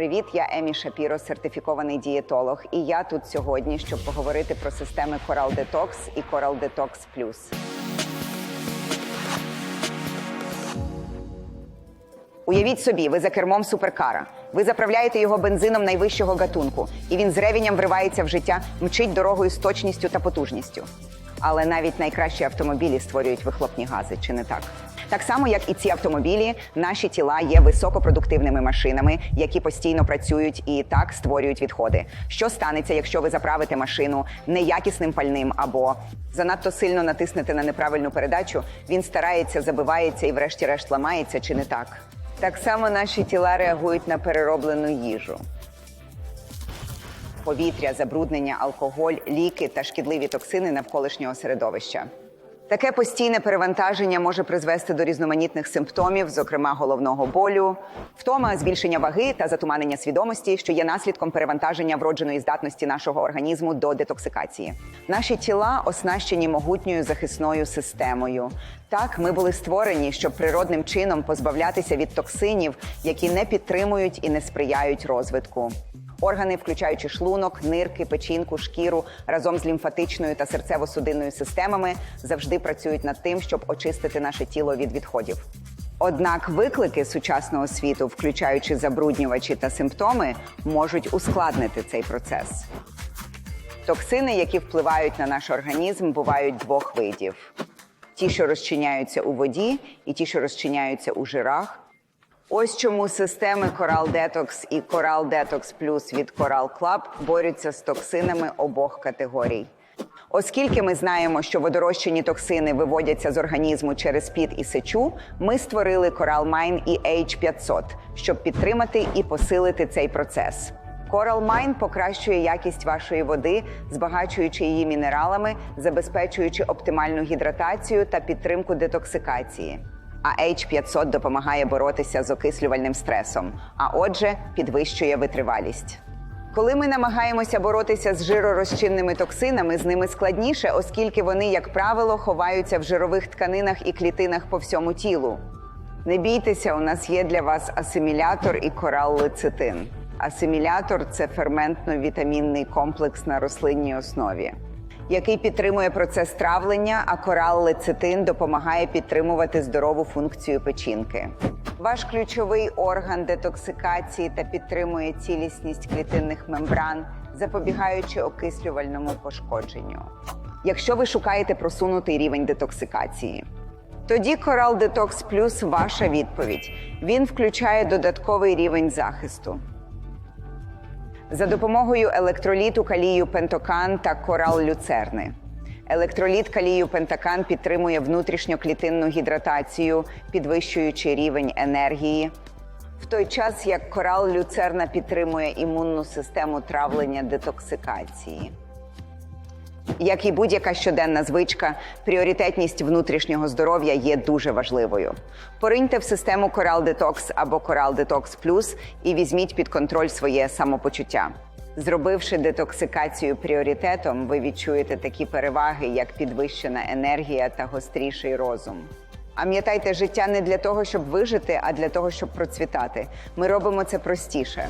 Привіт, я Емі Шапіро, сертифікований дієтолог. І я тут сьогодні, щоб поговорити про системи Coral Detox і Coral Detox Plus. Уявіть собі, ви за кермом суперкара. Ви заправляєте його бензином найвищого гатунку, і він з ревінням вривається в життя, мчить дорогою з точністю та потужністю. Але навіть найкращі автомобілі створюють вихлопні гази, чи не так? Так само, як і ці автомобілі, наші тіла є високопродуктивними машинами, які постійно працюють і так створюють відходи. Що станеться, якщо ви заправите машину неякісним пальним або занадто сильно натиснете на неправильну передачу? Він старається, забивається і, врешті-решт, ламається, чи не так? Так само наші тіла реагують на перероблену їжу. Повітря, забруднення, алкоголь, ліки та шкідливі токсини навколишнього середовища. Таке постійне перевантаження може призвести до різноманітних симптомів, зокрема головного болю, втома, збільшення ваги та затуманення свідомості, що є наслідком перевантаження вродженої здатності нашого організму до детоксикації. Наші тіла оснащені могутньою захисною системою. Так, ми були створені, щоб природним чином позбавлятися від токсинів, які не підтримують і не сприяють розвитку. Органи, включаючи шлунок, нирки, печінку, шкіру разом з лімфатичною та серцево-судинною системами, завжди працюють над тим, щоб очистити наше тіло від відходів. Однак виклики сучасного світу, включаючи забруднювачі та симптоми, можуть ускладнити цей процес. Токсини, які впливають на наш організм, бувають двох видів: ті, що розчиняються у воді, і ті, що розчиняються у жирах. Ось чому системи Coral Detox і Coral Detox Plus від Coral Club борються з токсинами обох категорій. Оскільки ми знаємо, що водорозчинні токсини виводяться з організму через піт і сечу, ми створили Coral Mine і H500, щоб підтримати і посилити цей процес. Coral Mine покращує якість вашої води, збагачуючи її мінералами, забезпечуючи оптимальну гідратацію та підтримку детоксикації. А H500 допомагає боротися з окислювальним стресом, а отже, підвищує витривалість. Коли ми намагаємося боротися з жиророзчинними токсинами, з ними складніше, оскільки вони, як правило, ховаються в жирових тканинах і клітинах по всьому тілу. Не бійтеся, у нас є для вас асимілятор і кораллецитин. Асимілятор це ферментно-вітамінний комплекс на рослинній основі, який підтримує процес травлення, а кораллецитин допомагає підтримувати здорову функцію печінки. Ваш ключовий орган детоксикації та підтримує цілісність клітинних мембран, запобігаючи окислювальному пошкодженню. Якщо ви шукаєте просунутий рівень детоксикації, тоді Coral Detox Plus – ваша відповідь. Він включає додатковий рівень захисту. За допомогою електроліту калію пентокан та корал люцерни. Електроліт калію пентакан підтримує внутрішньоклітинну гідратацію, підвищуючи рівень енергії. В той час як корал люцерна підтримує імунну систему травлення детоксикації. Як і будь-яка щоденна звичка, пріоритетність внутрішнього здоров'я є дуже важливою. Пориньте в систему Coral Detox або Coral Detox Plus і візьміть під контроль своє самопочуття. Зробивши детоксикацію пріоритетом, ви відчуєте такі переваги, як підвищена енергія та гостріший розум. Пам'ятайте, життя не для того, щоб вижити, а для того, щоб процвітати. Ми робимо це простіше.